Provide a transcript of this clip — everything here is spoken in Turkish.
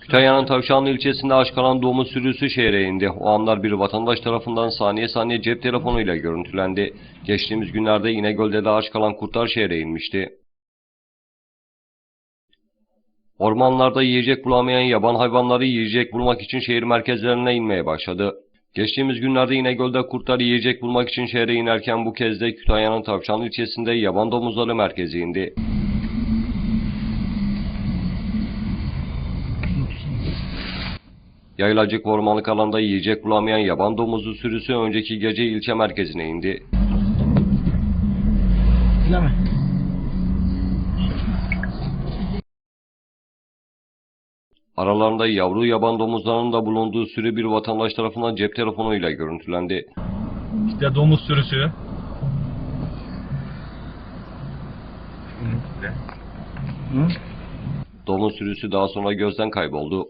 Kütahya'nın Tavşanlı ilçesinde aç kalan domuz sürüsü şehre indi. O anlar bir vatandaş tarafından saniye saniye cep telefonuyla görüntülendi. Geçtiğimiz günlerde İnegöl'de de aç kalan kurtlar şehre inmişti. Ormanlarda yiyecek bulamayan yaban hayvanları yiyecek bulmak için şehir merkezlerine inmeye başladı. Geçtiğimiz günlerde İnegöl'de kurtlar yiyecek bulmak için şehre inerken bu kez de Kütahya'nın Tavşanlı ilçesinde yaban domuzları merkezi indi. Yaylacık ormanlık alanda yiyecek bulamayan yaban domuzu sürüsü önceki gece ilçe merkezine indi. Mi? Aralarında yavru yaban domuzlarının da bulunduğu sürü bir vatandaş tarafından cep telefonuyla görüntülendi. İşte domuz sürüsü. Domuz sürüsü daha sonra gözden kayboldu.